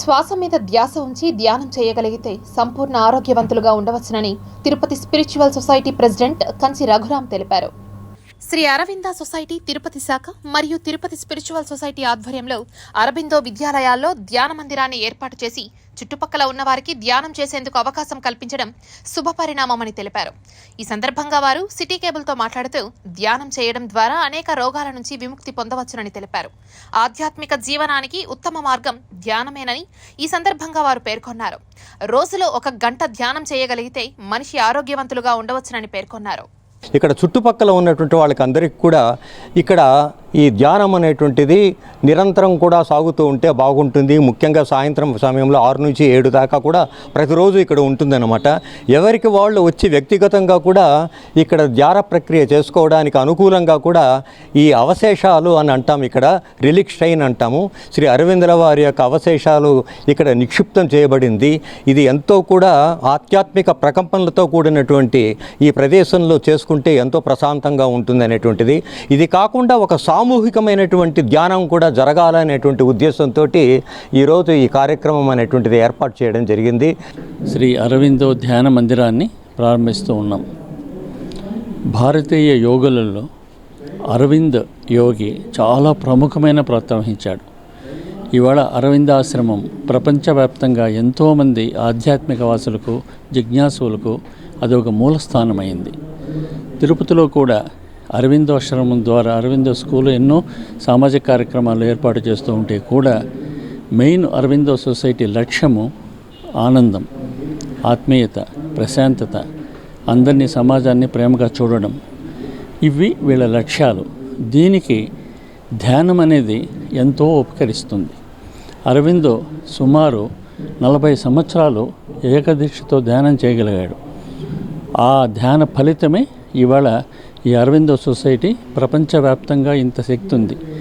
శ్వాస మీద ధ్యాస ఉంచి ధ్యానం చేయగలిగితే సంపూర్ణ ఆరోగ్యవంతులుగా ఉండవచ్చునని Tirupati spiritual society president Kanchi Raghuram తెలిపారు. శ్రీ అరవింద సొసైటీ తిరుపతి శాఖ మరియు తిరుపతి స్పిరిచువల్ సొసైటీ ఆధ్వర్యంలో అరబిందో విద్యాలయాల్లో ధ్యాన మందిరాన్ని ఏర్పాటు చేసి చుట్టుపక్కల ఉన్నవారికి ధ్యానం చేసేందుకు అవకాశం కల్పించడం శుభపరిణామమని తెలిపారు. ఈ సందర్భంగా వారు సిటీ కేబుల్తో మాట్లాడుతూ ధ్యానం చేయడం ద్వారా అనేక రోగాల నుంచి విముక్తి పొందవచ్చునని తెలిపారు. ఆధ్యాత్మిక జీవనానికి ఉత్తమ మార్గం ధ్యానమేనని ఈ సందర్భంగా వారు పేర్కొన్నారు. రోజులో ఒక గంట ధ్యానం చేయగలిగితే మనిషి ఆరోగ్యవంతులుగా ఉండవచ్చునని పేర్కొన్నారు. ఇక్కడ చుట్టుపక్కల ఉన్నటువంటి వాళ్ళకి అందరికీ కూడా ఇక్కడ ఈ ధ్యానం అనేటువంటిది నిరంతరం కూడా సాగుతూ ఉంటే బాగుంటుంది. ముఖ్యంగా సాయంత్రం సమయంలో ఆరు నుంచి ఏడు దాకా కూడా ప్రతిరోజు ఇక్కడ ఉంటుందన్నమాట. ఎవరికి వాళ్ళు వచ్చి వ్యక్తిగతంగా కూడా ఇక్కడ ధ్యాన ప్రక్రియ చేసుకోవడానికి అనుకూలంగా కూడా ఈ అవశేషాలు అని అంటాం ఇక్కడ రిలిక్ షైన్ అంటాము. శ్రీ అరవిందుల వారి యొక్క అవశేషాలు ఇక్కడ నిక్షిప్తం చేయబడింది. ఇది ఎంతో కూడా ఆధ్యాత్మిక ప్రకంపనలతో కూడినటువంటి ఈ ప్రదేశంలో చేసుకుంటే ఎంతో ప్రశాంతంగా ఉంటుంది అనేటువంటిది ఇది కాకుండా ఒక సామూహికమైనటువంటి ధ్యానం కూడా జరగాలనేటువంటి ఉద్దేశంతో ఈరోజు ఈ కార్యక్రమం అనేటువంటిది ఏర్పాటు చేయడం జరిగింది. శ్రీ అరవిందో ధ్యాన మందిరాన్ని ప్రారంభిస్తూ ఉన్నాం. భారతీయ యోగులలో అరవింద్ యోగి చాలా ప్రముఖమైన పాత్ర వహించాడు. ఇవాళ అరవిందాశ్రమం ప్రపంచవ్యాప్తంగా ఎంతోమంది ఆధ్యాత్మిక వాసులకు జిజ్ఞాసులకు అది ఒక మూల తిరుపతిలో కూడా అరవిందోశ్రమం ద్వారా అరవిందో స్కూల్ ఎన్నో సామాజిక కార్యక్రమాలు ఏర్పాటు చేస్తూ ఉంటే కూడా మెయిన్ అరవిందో సొసైటీ లక్ష్యము ఆనందం ఆత్మీయత ప్రశాంతత అందరినీ సమాజాన్ని ప్రేమగా చూడడం. ఇవి వీళ్ళ లక్ష్యాలు. దీనికి ధ్యానం అనేది ఎంతో ఉపకరిస్తుంది. అరవిందో సుమారు నలభై సంవత్సరాలు ఏకదీక్షతో ధ్యానం చేయగలిగాడు. ఆ ధ్యాన ఫలితమే ఇవాళ ఈ అరవిందో సొసైటీ ప్రపంచవ్యాప్తంగా ఇంత శక్తి ఉంది.